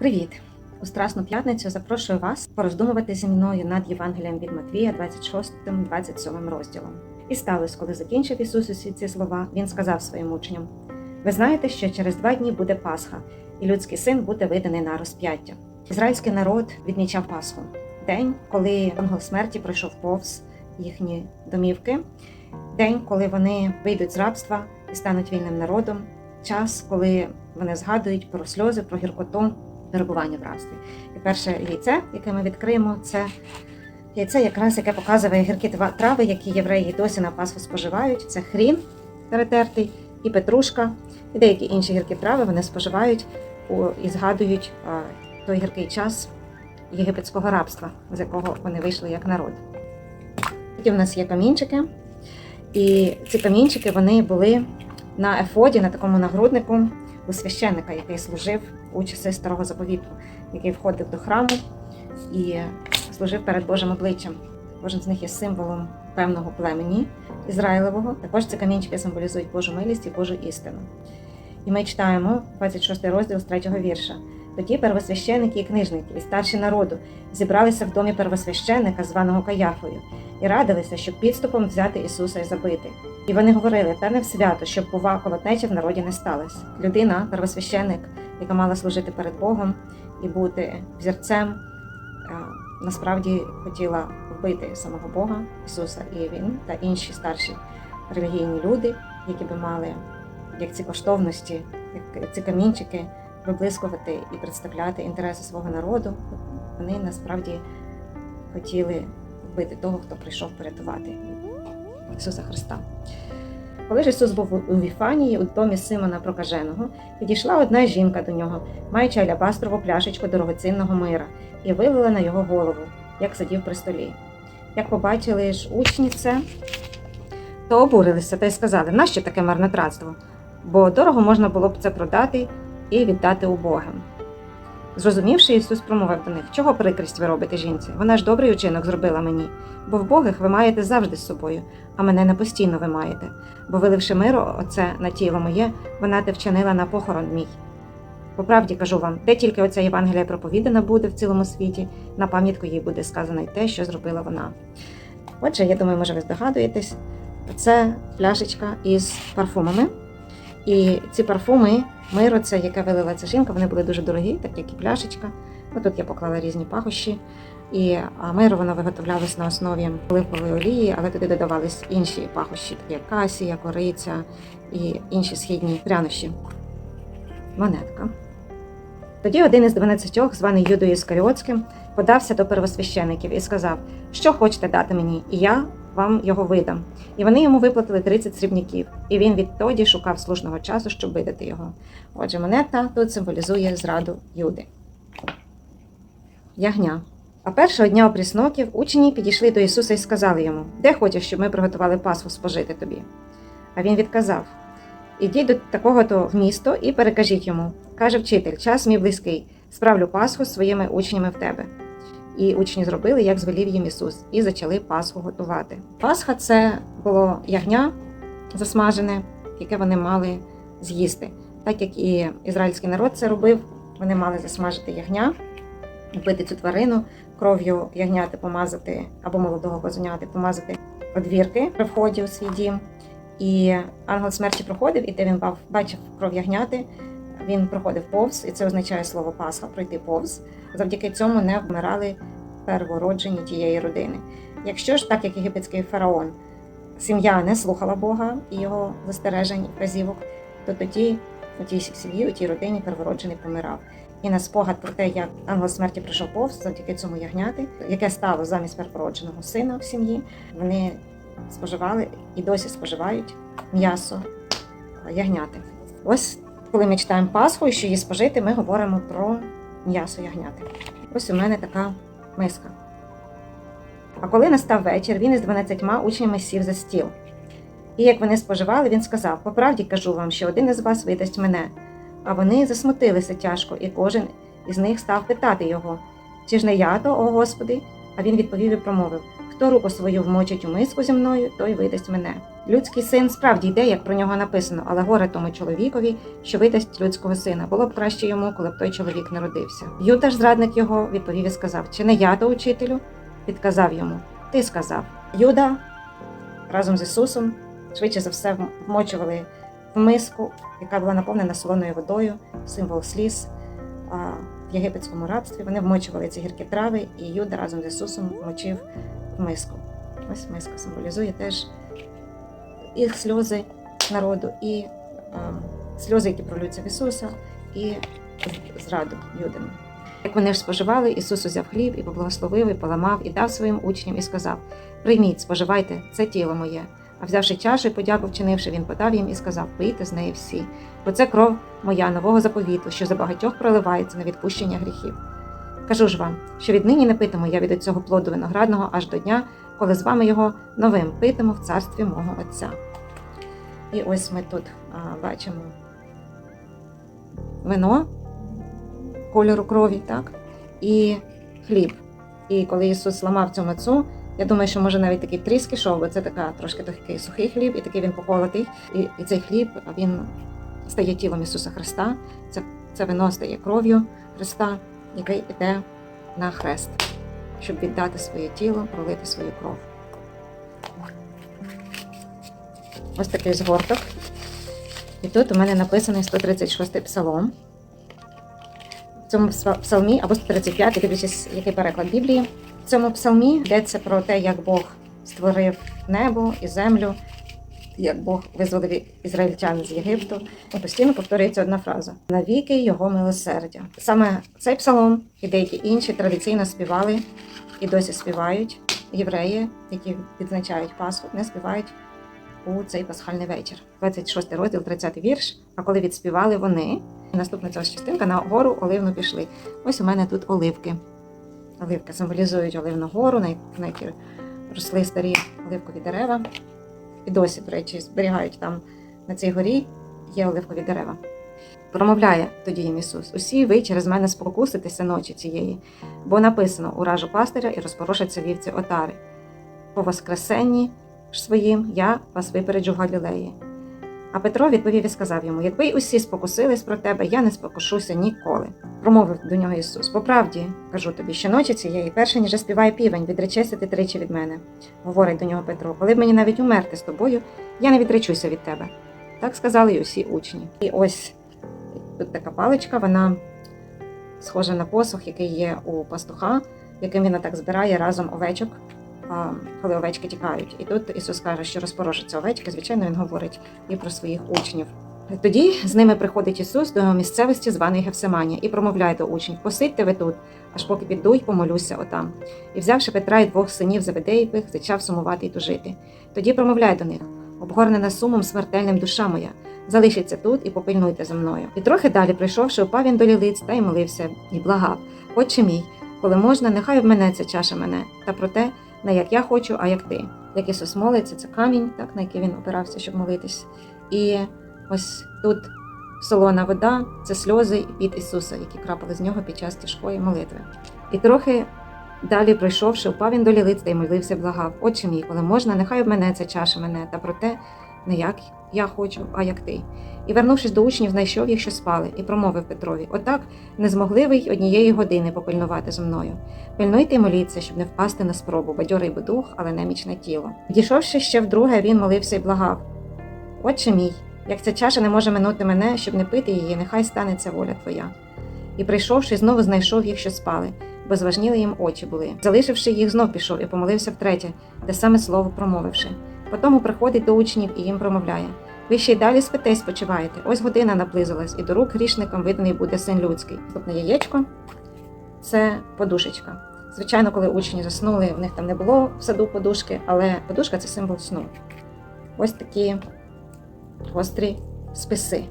Привіт! У Страсну п'ятницю запрошую вас пороздумувати зі мною над Євангелієм від Матвія, 26-27 розділом. І сталося, коли закінчив Ісус усі ці слова, Він сказав своїм учням: Ви знаєте, що через два дні буде Пасха, і людський син буде виданий на розп'яття. Ізраїльський народ відмічав Пасху, день, коли ангел смерті пройшов повз їхні домівки, день, коли вони вийдуть з рабства і стануть вільним народом, час, коли вони згадують про сльози, про гіркоту перебування в рабстві. І перше яйце, яке ми відкриємо, це яйце, якраз яке показує гіркі трави, які євреї досі на Пасху споживають. Це хрін перетертий і петрушка, і деякі інші гіркі трави вони споживають і згадують той гіркий час єгипетського рабства, з якого вони вийшли як народ. Тоді в нас є камінчики, і ці камінчики вони були на ефоді, на такому нагруднику у священника, який служив у часи старого заповіту, який входив до храму і служив перед Божим обличчям. Кожен з них є символом певного племені Ізраїлевого. Також ці камінчики символізують Божу милість і Божу істину. І ми читаємо 26 розділ з 3 вірша. Тоді первосвященники і книжники, і старші народу зібралися в домі первосвященника, званого Каяфою, і радилися, щоб підступом взяти Ісуса і забити. І вони говорили, та не в свято, щоб бува колотнеча в народі не сталося. Людина, первосвященик, яка мала служити перед Богом і бути взірцем, насправді хотіла вбити самого Бога Ісуса, і він та інші старші релігійні люди, які би мали як ці коштовності, як ці камінчики виблискувати і представляти інтереси свого народу. Вони насправді хотіли вбити того, хто прийшов порятувати Ісуса Христа. Коли ж Ісус був у Віфанії, у домі Симона Прокаженого, підійшла одна жінка до нього, маючи алябастрову пляшечку дорогоцінного мира, і вилила на його голову, як сидів при столі. Як побачили ж учні це, то обурилися та й сказали, нащо таке марнотратство? Бо дорого можна було б це продати і віддати убогим. Зрозумівши, Ісус промовив до них, чого прикрість ви робите жінці? Вона ж добрий учинок зробила мені, бо вбогих ви маєте завжди з собою, а мене не постійно ви маєте. Бо виливши миру оце на тіло моє, вона те вчинила на похорон мій. По правді кажу вам, де тільки оця Євангелія проповідана буде в цілому світі, на пам'ятку їй буде сказано й те, що зробила вона. Отже, я думаю, може ви здогадуєтесь, це пляшечка із парфумами. І ці парфуми, миро, це яке вилила ця жінка, вони були дуже дорогі, так як і пляшечка. Тут я поклала різні пахощі. І миро воно виготовлялось на основі оливкової олії, але туди додавались інші пахощі, такі як касія, кориця і інші східні прянощі. Монетка. Тоді один із дванадцятьох, званий Юдою Іскаріотським, подався до первосвящеників і сказав, що хочете дати мені, і я вам його видам. І вони йому виплатили 30 срібняків, і він відтоді шукав слушного часу, щоб видати його. Отже, монета тут символізує зраду Юди. Ягня. А першого дня опрісноків учні підійшли до Ісуса і сказали йому, де хочеш, щоб ми приготували пасху спожити тобі. А він відказав: Ідіть до такого-то в місто і перекажіть йому. Каже вчитель, час мій близький, справлю Пасху з своїми учнями в тебе. І учні зробили, як звелів їм Ісус, і почали Пасху готувати. Пасха це було ягня засмажене, яке вони мали з'їсти. Так як і ізраїльський народ це робив, вони мали засмажити ягня, вбити цю тварину, кров'ю ягняти помазати або молодого козеняти, помазати одвірки при вході у свій дім. І ангел смерті проходив, і де він бачив кров ягняти, він проходив повз, і це означає слово Пасха пройти повз. Завдяки цьому не вмирали первороджені тієї родини. Якщо ж, так як єгипетський фараон, сім'я не слухала Бога і його застережень і вказівок, то тоді у тій сім'ї, у тій родині первороджений помирав. І на спогад про те, як ангел смерті прийшов повз завдяки цьому ягняти, яке стало замість первородженого сина в сім'ї, вони споживали і досі споживають м'ясо ягняти. Ось коли ми читаємо Пасху що її спожити, ми говоримо про м'ясо ягняти. Ось у мене така миска. А коли настав вечір, він із дванадцятьма учнями сів за стіл. І як вони споживали, він сказав: По правді кажу вам, що один із вас видасть мене. А вони засмутилися тяжко, і кожен із них став питати його: Чи ж не я то, о Господи? А він відповів і промовив: Хто руку свою вмочить у миску зі мною, той видасть мене. Людський син справді йде, як про нього написано, але горе тому чоловікові, що видасть людського сина. Було б краще йому, коли б той чоловік народився. Юда ж зрадник його відповів і сказав: Чи не я то учителю? Відказав йому: Ти сказав. Юда разом з Ісусом швидше за все вмочували в миску, яка була наповнена солоною водою, символ сліз. В єгипетському рабстві вони вмочували ці гіркі трави, і Юда разом з Ісусом вмочив миску. Ось миска символізує теж і сльози народу, і е, сльози, які пролються в Ісуса, і зраду Юдину. Як вони ж споживали, Ісус узяв хліб і поблагословив, і поламав, і дав своїм учням, і сказав: Прийміть, споживайте, це тіло моє. А взявши чашу і подяку вчинивши, він подав їм і сказав: Пийте з неї всі, бо це кров моя нового заповіту, що за багатьох проливається на відпущення гріхів. Кажу ж вам, що віднині не питиму я від цього плоду виноградного аж до дня, коли з вами його новим питиму в царстві мого Отця. І ось ми тут а, бачимо вино кольору крові, так? І хліб. І коли Ісус ламав цю мацу, я думаю, що може навіть такий тріск ішов, бо це така трошки такий сухий хліб, і такий він поколотий. І, і цей хліб він стає тілом Ісуса Христа. Це, це вино стає кров'ю Христа, який іде на хрест, щоб віддати своє тіло, пролити свою кров. Ось такий згорток. І тут у мене написаний 136 псалом. В цьому псалмі або 135, дивлячись, який переклад Біблії. В цьому псалмі йдеться про те, як Бог створив небо і землю, як Бог визволив ізраїльтян з Єгипту. Постійно повторюється одна фраза: навіки його милосердя. Саме цей псалом і деякі інші традиційно співали і досі співають євреї, які відзначають Пасху, не співають у цей пасхальний вечір. 26 розділ, 30 вірш. А коли відспівали вони, наступна ця частинка на гору оливну пішли. Ось у мене тут оливки. Оливки символізують оливну гору, на якій росли старі оливкові дерева. І досі, до речі, зберігають там на цій горі є оливкові дерева. Промовляє тоді їм Ісус: Усі ви через мене спокуситеся ночі цієї, бо написано уражу пастиря і розпорошаться вівці отари. По воскресенні ж своїм я вас випереджу в Галілеї. А Петро відповів і сказав йому: Якби й усі спокусились про тебе, я не спокушуся ніколи. Промовив до нього Ісус. По правді, кажу тобі, що ночі цієї, перше ніж співає півень, відречешся ти тричі від мене, говорить до нього Петро. Коли б мені навіть умерти з тобою, я не відречуся від тебе. Так сказали й усі учні. І ось тут така паличка, вона схожа на посох, який є у пастуха, яким він так збирає разом овечок коли овечки тікають. І тут Ісус каже, що розпорожаться овечки, звичайно, Він говорить і про своїх учнів. Тоді з ними приходить Ісус до місцевості, званої Гефсиманія, і промовляє до учнів: Посидьте ви тут, аж поки піду й помолюся отам. І взявши Петра і двох синів Заведеєвих, зачав сумувати й тужити. Тоді промовляє до них: обгорнена сумом смертельним душа моя, залишіться тут і попильнуйте за мною. І трохи далі, прийшовши, упав він до лілиць та й молився, і благав: Отче мій, коли можна, нехай обменеться чаша мене, та проте не як я хочу, а як ти. Як Ісус молиться, це камінь, так, на який він опирався, щоб молитись. І ось тут солона вода це сльози від Ісуса, які крапали з нього під час тяжкої молитви. І трохи далі, пройшовши, впав він до лілиць та й молився, благав. Отче мій, коли можна, нехай обменеться чаша мене, та проте не як я хочу, а як ти. І, вернувшись до учнів, знайшов їх, що спали, і промовив Петрові: Отак не змогли ви й однієї години попильнувати зо мною. Пильнуйте й моліться, щоб не впасти на спробу, бадьорий би дух, але немічне тіло. Дійшовши ще вдруге, він молився й благав: Отче мій, як ця чаша не може минути мене, щоб не пити її, нехай станеться воля твоя. І, прийшовши, знову знайшов їх, що спали, бо зважніли їм очі були. Залишивши їх, знов пішов і помолився втретє, те саме слово промовивши. Потому приходить до учнів і їм промовляє: ви ще й далі спите й спочиваєте. Ось година наблизилась, і до рук грішникам виданий буде син людський. Наступне яєчко це подушечка. Звичайно, коли учні заснули, в них там не було в саду подушки, але подушка це символ сну. Ось такі гострі списи.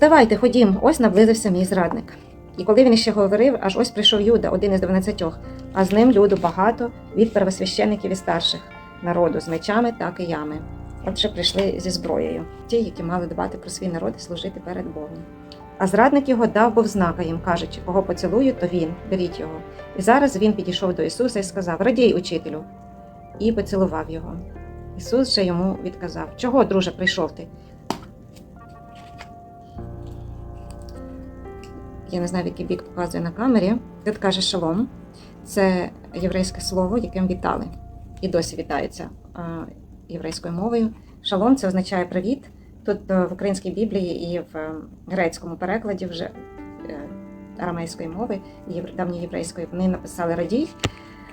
Давайте ходім, ось наблизився мій зрадник. І коли він ще говорив, аж ось прийшов Юда, один із дванадцятьох, а з ним люду багато від первосвящеників і старших народу з мечами та киями. Отже, прийшли зі зброєю, ті, які мали дбати про свій народ і служити перед Богом. А зрадник його дав був знака їм, кажучи, кого поцілую, то він, беріть його. І зараз він підійшов до Ісуса і сказав: Радій, учителю. і поцілував його. Ісус же йому відказав: Чого, друже, прийшов ти? Я не знаю, в який бік показує на камері. Тут каже шалом. Це єврейське слово, яким вітали. І досі вітаються єврейською мовою. Шалом це означає привіт. Тут е, в українській Біблії і в е, грецькому перекладі вже е, арамейської мови, євр- давньоєврейської, вони написали радій,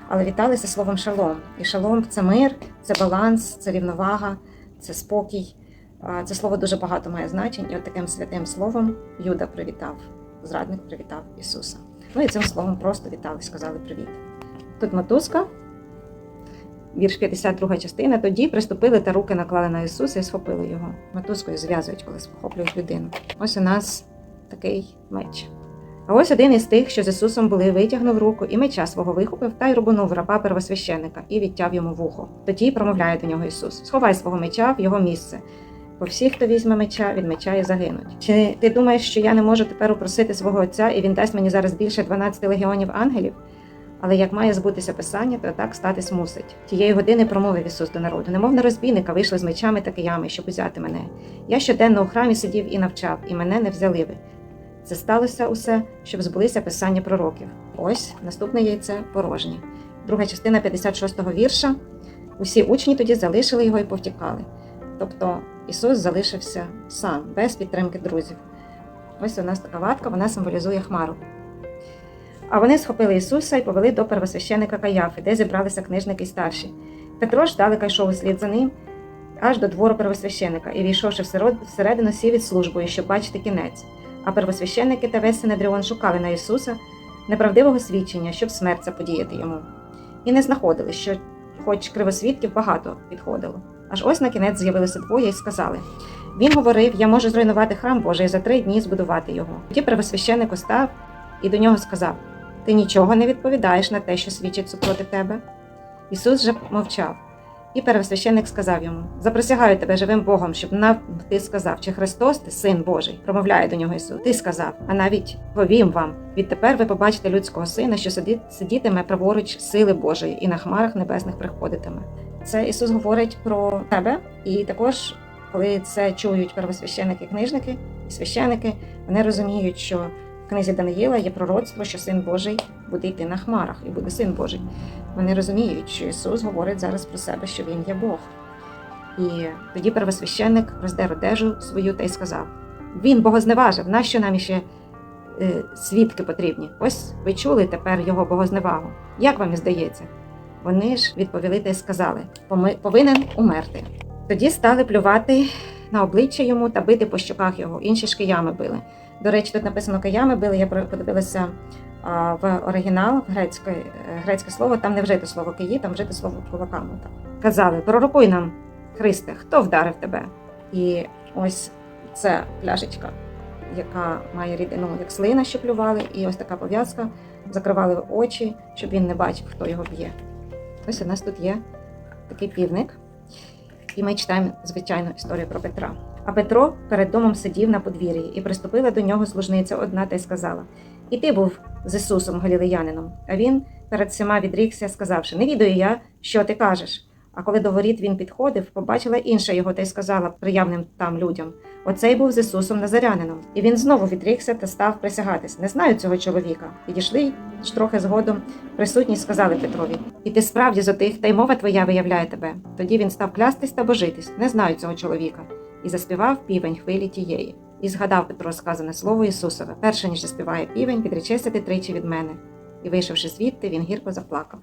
але віталися словом шалом. І шалом це мир, це баланс, це рівновага, це спокій. Це слово дуже багато має значень, і от таким святим словом Юда привітав, зрадник привітав Ісуса. Ну і цим словом просто вітали, сказали привіт. Тут мотузка, вірш 52 частина. Тоді приступили та руки наклали на Ісуса і схопили його. Мотузкою зв'язують, коли схоплюють людину. Ось у нас такий меч. А ось один із тих, що з Ісусом були, витягнув руку і меча свого вихопив та й рубанув раба первосвященика і відтяв йому вухо. Тоді промовляє до нього Ісус: Сховай свого меча в його місце. Бо всі, хто візьме меча, від меча і загинуть. Чи ти думаєш, що я не можу тепер упросити свого отця, і він дасть мені зараз більше 12 легіонів ангелів? Але як має збутися писання, то так статись мусить. Тієї години промовив Ісус до народу, немов на розбійника вийшли з мечами та киями, щоб узяти мене. Я щоденно у храмі сидів і навчав, і мене не взяли ви. Це сталося усе, щоб збулися писання пророків. Ось наступне яйце порожнє. Друга частина 56-го вірша. Усі учні тоді залишили його і повтікали. Тобто Ісус залишився сам, без підтримки друзів. Ось у нас така ватка, вона символізує хмару. А вони схопили Ісуса і повели до первосвященика Каяфи, де зібралися книжники й старші. Петро ж далека йшов услід за ним аж до двору первосвященика і, війшовши всередину, сів від службою, щоб бачити кінець. А первосвященники та весь Синедріон шукали на Ісуса неправдивого свідчення, щоб смерть заподіяти йому. І не знаходили, що, хоч кривосвідків багато підходило. Аж ось на кінець з'явилися двоє і сказали: Він говорив: Я можу зруйнувати храм Божий і за три дні збудувати його. Тоді первосвященник устав і до нього сказав: Ти нічого не відповідаєш на те, що свідчить супроти тебе. Ісус же мовчав. І первосвященник сказав йому: Заприсягаю тебе живим Богом, щоб нам ти сказав, чи Христос ти син Божий. Промовляє до нього Ісус. Ти сказав, а навіть повім вам: відтепер ви побачите людського сина, що сиді- сидітиме праворуч сили Божої, і на хмарах небесних приходитиме. Це Ісус говорить про тебе, і також, коли це чують первосвященники, книжники і священики, вони розуміють, що книзі Даниїла є пророцтво, що син Божий буде йти на хмарах і буде син Божий. Вони розуміють, що Ісус говорить зараз про себе, що Він є Бог. І тоді первосвященник роздер одежу свою та й сказав: Він богозневажив, нащо нам іще е, свідки потрібні? Ось ви чули тепер його богозневагу. Як вам і здається? Вони ж відповіли та й сказали: «Поми- повинен умерти. Тоді стали плювати на обличчя йому та бити по щоках його. Інші ж киями били. До речі, тут написано киями били. Я подивилася в оригінал, грецьке, е, грецьке слово, там не вжите слово киї, там вжите слово кулаками. Так. Казали: пророкуй нам, Христе, хто вдарив тебе? І ось це пляшечка, яка має рідину, як слина, що плювали, і ось така пов'язка, закривали очі, щоб він не бачив, хто його б'є. Ось у нас тут є такий півник. І ми читаємо, звичайно, історію про Петра. А Петро перед домом сидів на подвір'ї, і приступила до нього служниця одна та й сказала: І ти був з Ісусом Галілеянином. А він перед всіма відрікся, сказавши: Не відаю я, що ти кажеш. А коли до воріт він підходив, побачила інша його та й сказала приявним там людям: Оцей був з Ісусом Назарянином. І він знову відрікся та став присягатись. Не знаю цього чоловіка. Підійшли ж трохи згодом присутні сказали Петрові: І ти справді з отих, та й мова твоя виявляє тебе. Тоді він став клястись та божитись, не знаю цього чоловіка, і заспівав півень хвилі тієї. І згадав Петро сказане слово Ісусове, перше ніж заспіває півень, відречешся ти тричі від мене. І вийшовши звідти, він гірко заплакав.